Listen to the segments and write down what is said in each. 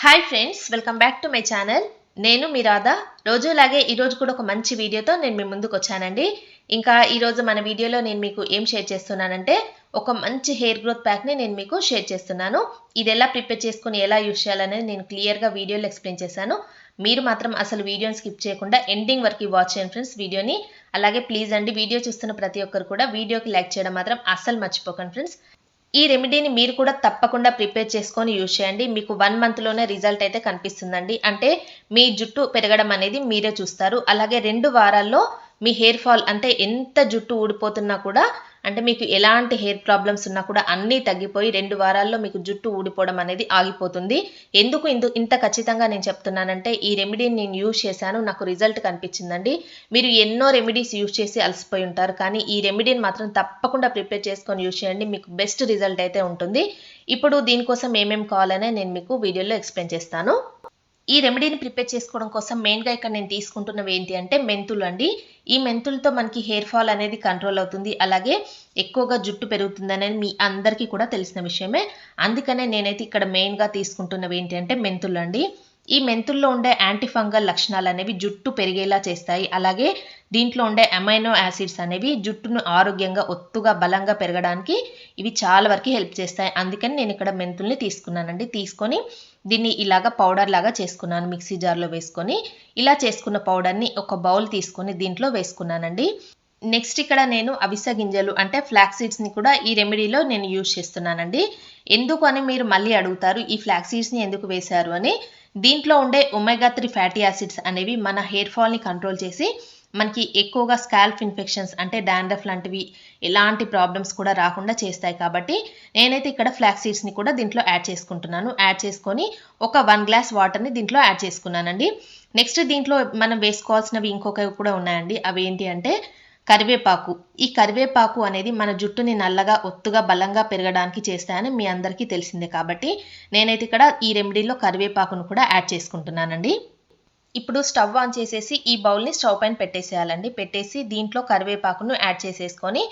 Hi friends welcome back to my channel నేను మీ రాధా. రోజులాగే ఈరోజు కూడా ఒక మంచి వీడియోతో నేను మీ ముందుకు వచ్చానండి. ఇంకా ఈరోజు మన వీడియోలో నేను మీకు ఏం షేర్ చేస్తున్నానంటే ఒక మంచి హెయిర్ గ్రోత్ ప్యాక్ని నేను మీకు షేర్ చేస్తున్నాను. ఇది ఎలా ప్రిపేర్ చేసుకుని ఎలా యూస్ చేయాలనేది నేను క్లియర్గా వీడియోలో ఎక్స్ప్లెయిన్ చేశాను. మీరు మాత్రం అసలు వీడియోని స్కిప్ చేయకుండా ఎండింగ్ వరకు వాచ్ చేయండి ఫ్రెండ్స్ వీడియోని. అలాగే ప్లీజ్ అండి వీడియో చూస్తున్న ప్రతి ఒక్కరు కూడా వీడియోకి లైక్ చేయడం మాత్రం అస్సలు మర్చిపోకండి ఫ్రెండ్స్ ఈ రెమెడీని మీరు కూడా తప్పకుండా ప్రిపేర్ చేసుకొని యూజ్ చేయండి. మీకు వన్ మంత్లోనే రిజల్ట్ అయితే కనిపిస్తుందండి. అంటే మీ జుట్టు పెరగడం అనేది మీరే చూస్తారు. అలాగే రెండు వారాల్లో మీ హెయిర్ ఫాల్ అంటే ఎంత జుట్టు ఊడిపోతున్నా కూడా అంటే మీకు ఎలాంటి హెయిర్ ప్రాబ్లమ్స్ ఉన్నా కూడా అన్నీ తగ్గిపోయి రెండు వారాల్లో మీకు జుట్టు ఊడిపోవడం అనేది ఆగిపోతుంది. ఎందుకు ఇందు ఇంత ఖచ్చితంగా నేను చెప్తున్నానంటే ఈ రెమెడీని నేను యూజ్ చేశాను నాకు రిజల్ట్ కనిపించిందండి. మీరు ఎన్నో రెమెడీస్ యూజ్ చేసి అలసిపోయి ఉంటారు కానీ ఈ రెమెడీని మాత్రం తప్పకుండా ప్రిపేర్ చేసుకొని యూజ్ చేయండి మీకు బెస్ట్ రిజల్ట్ అయితే ఉంటుంది. ఇప్పుడు దీనికోసం ఏమేమి కావాలనే నేను మీకు వీడియోలో ఎక్స్ప్లెయిన్ చేస్తాను. ఈ రెమెడీని ప్రిపేర్ చేసుకోవడం కోసం మెయిన్గా ఇక్కడ నేను తీసుకుంటున్నవి ఏంటి అంటే మెంతులు అండి. ఈ మెంతులతో మనకి హెయిర్ ఫాల్ అనేది కంట్రోల్ అవుతుంది. అలాగే ఎక్కువగా జుట్టు పెరుగుతుంది అనేది మీ అందరికీ కూడా తెలిసిన విషయమే. అందుకనే నేనైతే ఇక్కడ మెయిన్గా తీసుకుంటున్నవి ఏంటి అంటే మెంతులు అండి. ఈ మెంతుల్లో ఉండే యాంటీఫంగల్ లక్షణాలు అనేవి జుట్టు పెరిగేలా చేస్తాయి. అలాగే దీంట్లో ఉండే అమైనో యాసిడ్స్ అనేవి జుట్టును ఆరోగ్యంగా ఒత్తుగా బలంగా పెరగడానికి ఇవి చాలా వరకు హెల్ప్ చేస్తాయి. అందుకని నేను ఇక్కడ మెంతుల్ని తీసుకున్నానండి. తీసుకొని దీన్ని ఇలాగ పౌడర్ లాగా చేసుకున్నాను మిక్సీ జార్లో వేసుకొని. ఇలా చేసుకున్న పౌడర్ని ఒక బౌల్ తీసుకొని దీంట్లో వేసుకున్నానండి. నెక్స్ట్ ఇక్కడ నేను అవిసె గింజలు అంటే ఫ్లాక్ సీడ్స్ని కూడా ఈ రెమెడీలో నేను యూజ్ చేస్తున్నానండి. ఎందుకు అని మీరు మళ్ళీ అడుగుతారు ఈ ఫ్లాక్ సీడ్స్ని ఎందుకు వేశారు అని. దీంట్లో ఉండే ఒమెగా త్రీ ఫ్యాటీ యాసిడ్స్ అనేవి మన హెయిర్ ఫాల్ని కంట్రోల్ చేసి మనకి ఎక్కువగా స్కాల్ఫ్ ఇన్ఫెక్షన్స్ అంటే డాండ్రఫ్ లాంటివి ఎలాంటి ప్రాబ్లమ్స్ కూడా రాకుండా చేస్తాయి కాబట్టి నేనైతే ఇక్కడ ఫ్లాక్స్ సీడ్స్ని కూడా దీంట్లో యాడ్ చేసుకుంటున్నాను. యాడ్ చేసుకొని ఒక వన్ గ్లాస్ వాటర్ని దీంట్లో యాడ్ చేసుకున్నానండి. నెక్స్ట్ దీంట్లో మనం వేసుకోవాల్సినవి ఇంకొకవి కూడా ఉన్నాయండి. అవి ఏంటి అంటే కరివేపాకు. ఈ కరివేపాకు అనేది మన జుట్టుని నల్లగా ఒత్తుగా బలంగా పెరగడానికి చేస్తాయని మీ అందరికీ తెలిసిందే కాబట్టి నేనైతే ఇక్కడ ఈ రెమెడీలో కరివేపాకును కూడా యాడ్ చేసుకుంటున్నానండి. ఇప్పుడు స్టవ్ ఆన్ చేసేసి ఈ బౌల్ని స్టవ్ పైన పెట్టేసేయాలండి. పెట్టేసి దీంట్లో కరివేపాకును యాడ్ చేసేసుకొని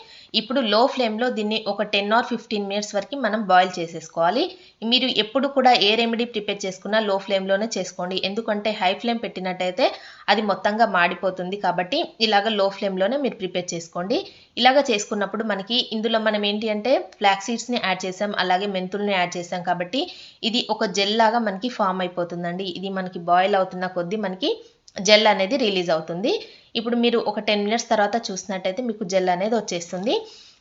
ఇప్పుడు లో ఫ్లేమ్లో దీన్ని ఒక టెన్ ఆర్ ఫిఫ్టీన్ మినిట్స్ వరకు మనం బాయిల్ చేసేసుకోవాలి. మీరు ఎప్పుడు కూడా ఏ రెమెడీ ప్రిపేర్ చేసుకున్నా లో ఫ్లేమ్లోనే చేసుకోండి. ఎందుకంటే హై ఫ్లేమ్ పెట్టినట్టయితే అది మొత్తంగా మాడిపోతుంది కాబట్టి ఇలాగ లో ఫ్లేమ్లోనే మీరు ప్రిపేర్ చేసుకోండి. ఇలాగ చేసుకున్నప్పుడు మనకి ఇందులో మనం ఏంటి అంటే ఫ్లాక్ సీడ్స్ని యాడ్ చేసాం అలాగే మెంతుల్ని యాడ్ చేసాం కాబట్టి ఇది ఒక జెల్ లాగా మనకి ఫామ్ అయిపోతుందండి. ఇది మనకి బాయిల్ అవుతున్న కొద్దీ మనకి జెల్ అనేది రిలీజ్ అవుతుంది. ఇప్పుడు మీరు ఒక టెన్ మినిట్స్ తర్వాత చూసినట్టయితే మీకు జెల్ అనేది వచ్చేస్తుంది.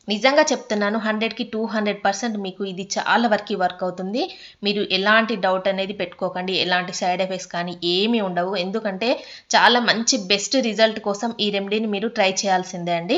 నిజంగా చెప్తున్నాను హండ్రెడ్కి టూ హండ్రెడ్ పర్సెంట్ మీకు ఇది చాలా వరకు వర్క్ అవుతుంది. మీరు ఎలాంటి డౌట్ అనేది పెట్టుకోకండి. ఎలాంటి సైడ్ ఎఫెక్ట్స్ కానీ ఏమీ ఉండవు. ఎందుకంటే చాలా మంచి బెస్ట్ రిజల్ట్ కోసం ఈ రెమెడీని మీరు ట్రై చేయాల్సిందే అండి.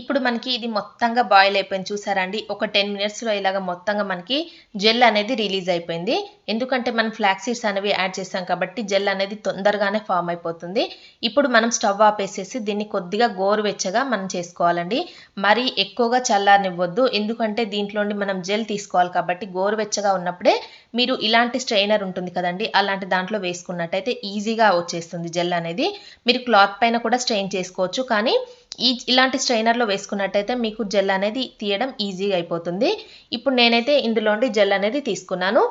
ఇప్పుడు మనకి ఇది మొత్తంగా బాయిల్ అయిపోయింది. చూసారండి? ఒక టెన్ మినిట్స్లో ఇలాగ మొత్తంగా మనకి జెల్ అనేది రిలీజ్ అయిపోయింది. ఎందుకంటే మనం ఫ్లాక్ సీడ్స్ అనేవి యాడ్ చేసాం కాబట్టి జెల్ అనేది తొందరగానే ఫామ్ అయిపోతుంది. ఇప్పుడు మనం స్టవ్ ఆపేసేసి దీన్ని కొద్దిగా గోరువెచ్చగా మనం చేసుకోవాలండి. మరీ ఎక్కువగా చల్లారనివ్వద్దు. ఎందుకంటే దీంట్లోండి మనం జెల్ తీసుకోవాలి కాబట్టి గోరువెచ్చగా ఉన్నప్పుడే మీరు ఇలాంటి స్ట్రైనర్ ఉంటుంది కదండి అలాంటి దాంట్లో వేసుకున్నట్టయితే ఈజీగా వచ్చేస్తుంది జెల్ అనేది. మీరు క్లాత్ పైన కూడా స్ట్రెయిన్ చేసుకోవచ్చు. కానీ ఈ ఇలాంటి స్ట్రైనర్లో వేసుకున్నట్టయితే మీకు జెల్ అనేది తీయడం ఈజీగా అయిపోతుంది. ఇప్పుడు నేనైతే ఇందులోండి జెల్ అనేది తీసుకున్నాను.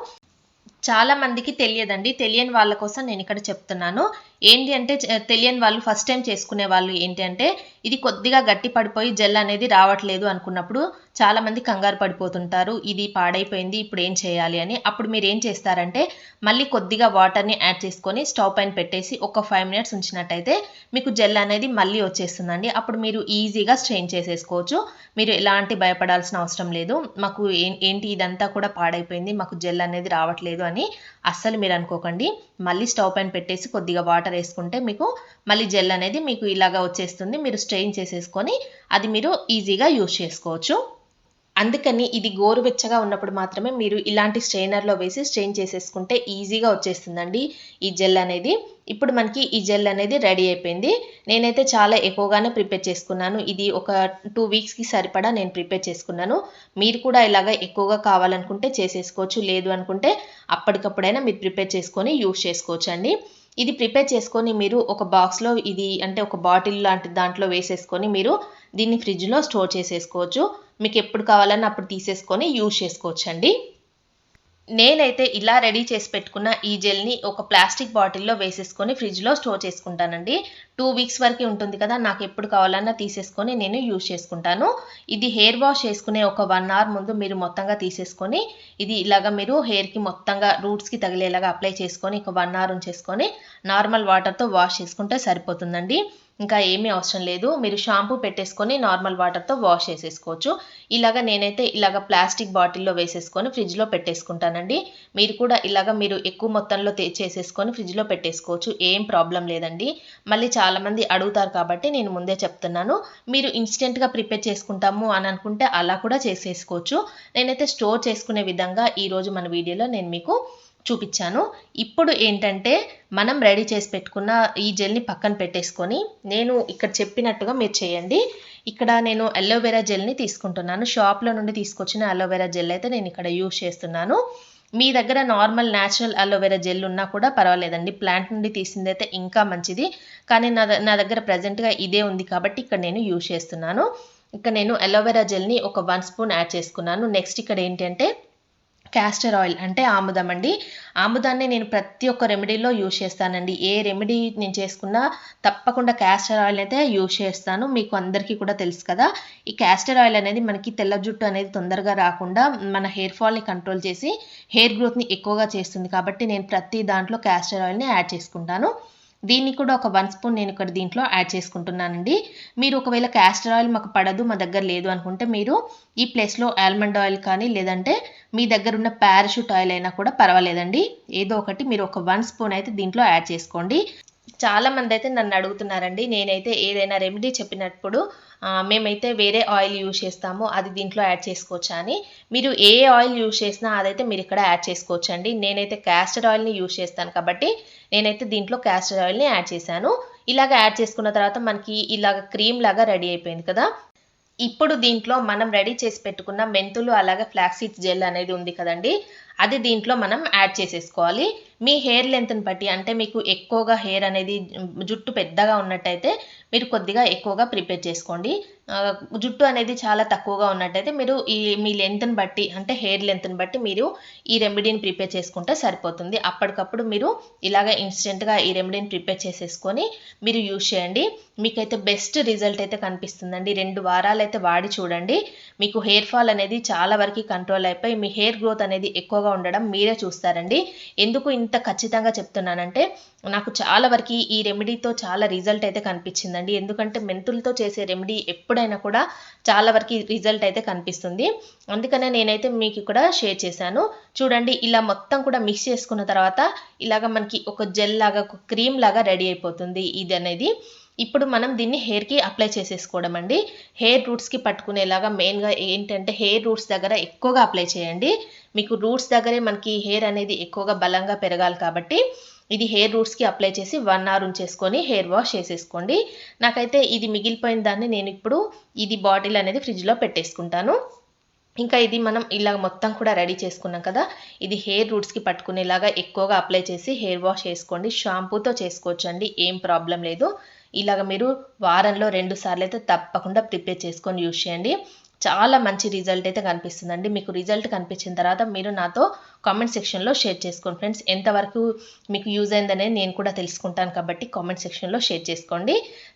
చాలా మందికి తెలియదండి. తెలియని వాళ్ళ కోసం నేను ఇక్కడ చెప్తున్నాను. ఏంటి అంటే తెలియని వాళ్ళు ఫస్ట్ టైం చేసుకునే వాళ్ళు ఏంటి అంటే ఇది కొద్దిగా గట్టి పడిపోయి జెల్ అనేది రావట్లేదు అనుకున్నప్పుడు చాలామంది కంగారు పడిపోతుంటారు. ఇది పాడైపోయింది ఇప్పుడు ఏం చేయాలి అని. అప్పుడు మీరు ఏం చేస్తారంటే మళ్ళీ కొద్దిగా వాటర్ని యాడ్ చేసుకొని స్టవ్ పైన పెట్టేసి ఒక ఫైవ్ మినిట్స్ ఉంచినట్టయితే మీకు జెల్ అనేది మళ్ళీ వచ్చేస్తుందండి. అప్పుడు మీరు ఈజీగా స్ట్రెయిన్ చేసేసుకోవచ్చు. మీరు ఎలాంటి భయపడాల్సిన అవసరం లేదు. మాకు ఏంటి ఇదంతా కూడా పాడైపోయింది మాకు జెల్ అనేది రావట్లేదు అని అస్సలు మీరు అనుకోకండి. మళ్ళీ స్టవ్ పైన పెట్టేసి కొద్దిగా వాటర్ వేసుకుంటే మీకు మళ్ళీ జెల్ అనేది మీకు ఇలాగా వచ్చేస్తుంది. మీరు స్ట్రెయిన్ చేసేసుకొని అది మీరు ఈజీగా యూజ్ చేసుకోవచ్చు. అందుకని ఇది గోరువెచ్చగా ఉన్నప్పుడు మాత్రమే మీరు ఇలాంటి స్ట్రెయినర్లో వేసి స్ట్రెయిన్ చేసేసుకుంటే ఈజీగా వచ్చేస్తుందండి ఈ జెల్ అనేది. ఇప్పుడు మనకి ఈ జెల్ అనేది రెడీ అయిపోయింది. నేనైతే చాలా ఎక్కువగానే ప్రిపేర్ చేసుకున్నాను. ఇది ఒక టూ వీక్స్కి సరిపడా నేను ప్రిపేర్ చేసుకున్నాను. మీరు కూడా ఇలాగ ఎక్కువగా కావాలనుకుంటే చేసేసుకోవచ్చు. లేదు అనుకుంటే అప్పటికప్పుడైనా మీరు ప్రిపేర్ చేసుకొని యూజ్ చేసుకోవచ్చు అండి ఇది ప్రిపేర్ చేసుకొని మీరు ఒక బాక్స్లో ఇది అంటే ఒక బాటిల్ లాంటి దాంట్లో వేసేసుకొని మీరు దీన్ని ఫ్రిడ్జ్లో స్టోర్ చేసేసుకోవచ్చు. మీకు ఎప్పుడు కావాలన్నా అప్పుడు తీసేసుకొని యూజ్ చేసుకోవచ్చు అండి నేనైతే ఇలా రెడీ చేసి పెట్టుకున్న ఈ జెల్ని ఒక ప్లాస్టిక్ బాటిల్లో వేసేసుకొని ఫ్రిడ్జ్లో స్టోర్ చేసుకుంటానండి. టూ వీక్స్ వరకు ఉంటుంది కదా నాకు ఎప్పుడు కావాలన్నా తీసేసుకొని నేను యూజ్ చేసుకుంటాను. ఇది హెయిర్ వాష్ చేసుకునే ఒక వన్ అవర్ ముందు మీరు మొత్తంగా తీసేసుకొని ఇది ఇలాగ మీరు హెయిర్కి మొత్తంగా రూట్స్కి తగిలేలాగా అప్లై చేసుకొని ఒక వన్ అవర్ ఉంచేసుకొని నార్మల్ వాటర్తో వాష్ చేసుకుంటే సరిపోతుందండి. ఇంకా ఏమీ అవసరం లేదు. మీరు షాంపూ పెట్టేసుకొని నార్మల్ వాటర్తో వాష్ చేసేసుకోవచ్చు. ఇలాగ నేనైతే ఇలాగ ప్లాస్టిక్ బాటిల్లో వేసేసుకొని ఫ్రిడ్జ్లో పెట్టేసుకుంటానండి. మీరు కూడా ఇలాగ మీరు ఎక్కువ మొత్తంలో చేసేసుకొని ఫ్రిడ్జ్లో పెట్టేసుకోవచ్చు. ఏం ప్రాబ్లం లేదండి. మళ్ళీ చాలామంది అడుగుతారు కాబట్టి నేను ముందే చెప్తున్నాను. మీరు ఇన్స్టెంట్గా ప్రిపేర్ చేసుకుంటాము అని అనుకుంటే అలా కూడా చేసేసుకోవచ్చు. నేనైతే స్టోర్ చేసుకునే విధంగా ఈరోజు మన వీడియోలో నేను మీకు చూపించాను. ఇప్పుడు ఏంటంటే మనం రెడీ చేసి పెట్టుకున్న ఈ జెల్ని పక్కన పెట్టేసుకొని నేను ఇక్కడ చెప్పినట్టుగా మీరు చేయండి. ఇక్కడ నేను అలోవెరా జెల్ని తీసుకుంటున్నాను. షాప్లో నుండి తీసుకొచ్చిన అలోవెరా జెల్ అయితే నేను ఇక్కడ యూజ్ చేస్తున్నాను. మీ దగ్గర నార్మల్ న్యాచురల్ అలోవెరా జెల్ ఉన్నా కూడా పర్వాలేదండి. ప్లాంట్ నుండి తీసింది అయితే ఇంకా మంచిది. కానీ నా నా దగ్గర ప్రజెంట్గా ఇదే ఉంది కాబట్టి ఇక్కడ నేను యూజ్ చేస్తున్నాను. ఇక్కడ నేను అలోవెరా జెల్ని ఒక వన్ స్పూన్ యాడ్ చేసుకున్నాను. నెక్స్ట్ ఇక్కడ ఏంటంటే క్యాస్టర్ ఆయిల్ అంటే ఆముదం అండి. ఆముదాన్ని నేను ప్రతి ఒక్క రెమెడీలో యూజ్ చేస్తానండి. ఏ రెమెడీ నేను చేసుకున్నా తప్పకుండా క్యాస్టర్ ఆయిల్ అయితే యూజ్ చేస్తాను. మీకు అందరికీ కూడా తెలుసు కదా. ఈ క్యాస్టర్ ఆయిల్ అనేది మనకి తెల్ల జుట్టు అనేది తొందరగా రాకుండా మన హెయిర్ ఫాల్ని కంట్రోల్ చేసి హెయిర్ గ్రోత్ని ఎక్కువగా చేస్తుంది. కాబట్టి నేను ప్రతి దాంట్లో క్యాస్టర్ ఆయిల్ని యాడ్ చేసుకుంటాను. దీన్ని కూడా ఒక వన్ స్పూన్ నేను ఇక్కడ దీంట్లో యాడ్ చేసుకుంటున్నానండి. మీరు ఒకవేళ క్యాస్టర్ ఆయిల్ మాకు పడదు మా దగ్గర లేదు అనుకుంటే మీరు ఈ ప్లేస్లో ఆల్మండ్ ఆయిల్ కానీ లేదంటే మీ దగ్గర ఉన్న పారాషూట్ ఆయిల్ అయినా కూడా పర్వాలేదండి. ఏదో ఒకటి మీరు ఒక వన్ స్పూన్ అయితే దీంట్లో యాడ్ చేసుకోండి. చాలా మంది అయితే నన్ను అడుగుతున్నారండి. నేనైతే ఏదైనా రెమెడీ చెప్పినప్పుడు మేమైతే వేరే ఆయిల్ యూజ్ చేస్తాము అది దీంట్లో యాడ్ చేసుకోవచ్చా అని. మీరు ఏ ఆయిల్ యూజ్ చేసినా అదైతే మీరు ఇక్కడ యాడ్ చేసుకోవచ్చు అండి నేనైతే క్యాస్టర్ ఆయిల్ని యూజ్ చేస్తాను కాబట్టి నేనైతే దీంట్లో క్యాస్టర్ ఆయిల్ని యాడ్ చేశాను. ఇలాగ యాడ్ చేసుకున్న తర్వాత మనకి ఇలాగ క్రీమ్ లాగా రెడీ అయిపోయింది కదా. ఇప్పుడు దీంట్లో మనం రెడీ చేసి పెట్టుకున్న మెంతులు అలాగే ఫ్లాక్సీడ్స్ జెల్ అనేది ఉంది కదండి. అది దీంట్లో మనం యాడ్ చేసేసుకోవాలి. మీ హెయిర్ లెంత్ని బట్టి అంటే మీకు ఎక్కువగా హెయిర్ అనేది జుట్టు పెద్దగా ఉన్నట్టయితే మీరు కొద్దిగా ఎక్కువగా ప్రిపేర్ చేసుకోండి. జుట్టు అనేది చాలా తక్కువగా ఉన్నట్టయితే మీరు ఈ మీ లెంత్ని బట్టి అంటే హెయిర్ లెంత్ని బట్టి మీరు ఈ రెమెడీని ప్రిపేర్ చేసుకుంటే సరిపోతుంది. అప్పటికప్పుడు మీరు ఇలాగ ఇన్స్టెంట్గా ఈ రెమెడీని ప్రిపేర్ చేసేసుకొని మీరు యూజ్ చేయండి. మీకైతే బెస్ట్ రిజల్ట్ అయితే కనిపిస్తుందండి. రెండు వారాలు అయితే వాడి చూడండి. మీకు హెయిర్ ఫాల్ అనేది చాలా వరకు కంట్రోల్ అయిపోయి మీ హెయిర్ గ్రోత్ అనేది ఎక్కువగా ఉండడం మీరే చూస్తారండి. ఎందుకు ఇంత ఖచ్చితంగా చెప్తున్నానంటే నాకు చాలా వరకు ఈ రెమెడీతో చాలా రిజల్ట్ అయితే కనిపించిందండి. ఎందుకంటే మెంతులతో చేసే రెమెడీ ఎప్పుడైనా కూడా చాలా వరకు రిజల్ట్ అయితే కనిపిస్తుంది. అందుకనే నేనైతే మీకు ఇక్కడ షేర్ చేశాను. చూడండి ఇలా మొత్తం కూడా మిక్స్ చేసుకున్న తర్వాత ఇలాగ మనకి ఒక జెల్ లాగా ఒక క్రీమ్ లాగా రెడీ అయిపోతుంది. ఇది అనేది ఇప్పుడు మనం దీన్ని హెయిర్కి అప్లై చేసేసుకోవడం అండి. హెయిర్ రూట్స్కి పట్టుకునేలాగా మెయిన్గా ఏంటంటే హెయిర్ రూట్స్ దగ్గర ఎక్కువగా అప్లై చేయండి. మీకు రూట్స్ దగ్గరే మనకి హెయిర్ అనేది ఎక్కువగా బలంగా పెరగాలి కాబట్టి ఇది హెయిర్ రూట్స్కి అప్లై చేసి వన్ అవర్ ఉంచేసుకొని హెయిర్ వాష్ చేసేసుకోండి. నాకైతే ఇది మిగిలిపోయిన దాన్ని నేను ఇప్పుడు ఇది బాటిల్ అనేది ఫ్రిడ్జ్లో పెట్టేసుకుంటాను. ఇంకా ఇది మనం ఇలా మొత్తం కూడా రెడీ చేసుకున్నాం కదా. ఇది హెయిర్ రూట్స్కి పట్టుకునేలాగా ఎక్కువగా అప్లై చేసి హెయిర్ వాష్ చేసుకోండి. షాంపూతో చేసుకోవచ్చండి. ఏం ప్రాబ్లం లేదు. ఇలాగ మీరు వారంలో రెండు సార్లు అయితే తప్పకుండా ప్రిపేర్ చేసుకొని యూజ్ చేయండి. చాలా మంచి రిజల్ట్ అయితే కనిపిస్తుందండి. మీకు రిజల్ట్ కనిపించిన తర్వాత మీరు నాతో కామెంట్ సెక్షన్లో షేర్ చేసుకోండి. ఫ్రెండ్స్ ఎంతవరకు మీకు యూజ్ అయిందనేది నేను కూడా తెలుసుకుంటాను కాబట్టి కామెంట్ సెక్షన్లో షేర్ చేసుకోండి.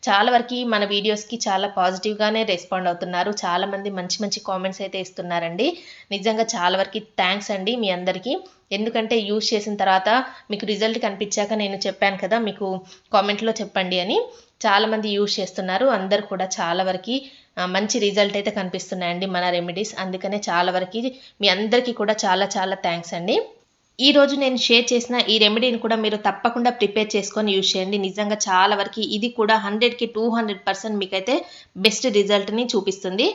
చాలా వరకు మన వీడియోస్కి చాలా పాజిటివ్గానే రెస్పాండ్ అవుతున్నారు. చాలామంది మంచి మంచి కామెంట్స్ అయితే ఇస్తున్నారండి. నిజంగా చాలా వరకు థ్యాంక్స్ అండి మీ అందరికీ. ఎందుకంటే యూజ్ చేసిన తర్వాత మీకు రిజల్ట్ కనిపించాక నేను చెప్పాను కదా మీకు కామెంట్లో చెప్పండి అని. చాలామంది యూజ్ చేస్తున్నారు. అందరు కూడా చాలా వరకు మంచి రిజల్ట్ అయితే కనిపిస్తున్నాయండి మన రెమెడీస్. అందుకనే చాలా వరకు మీ అందరికీ కూడా చాలా చాలా థ్యాంక్స్ అండి. ఈ రోజు నేను షేర్ చేసిన ఈ రెమెడీని కూడా మీరు తప్పకుండా ప్రిపేర్ చేసుకొని యూజ్ చేయండి. నిజంగా చాలా వరకు ఇది కూడా హండ్రెడ్కి టూ హండ్రెడ్ పర్సెంట్ మీకైతే బెస్ట్ రిజల్ట్ని చూపిస్తుంది.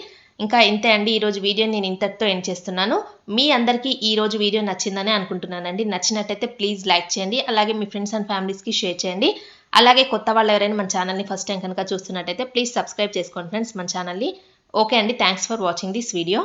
ఇంకా ఇంతే అండి ఈరోజు వీడియో నేను ఇంతటితో ఎండ్ చేస్తున్నాను. మీ అందరికీ ఈరోజు వీడియో నచ్చిందని అనుకుంటున్నానండి. నచ్చినట్టయితే ప్లీజ్ లైక్ చేయండి. అలాగే మీ ఫ్రెండ్స్ అండ్ ఫ్యామిలీస్కి షేర్ చేయండి. అలాగే కొత్త వాళ్ళు ఎవరైనా మన ఛానల్ని ఫస్ట్ టైం కనుక చూస్తున్నట్టయితే ప్లీజ్ సబ్స్క్రైబ్ చేసుకోండి ఫ్రెండ్స్ మన ఛానల్ని. ఓకే అండి thanks for watching this video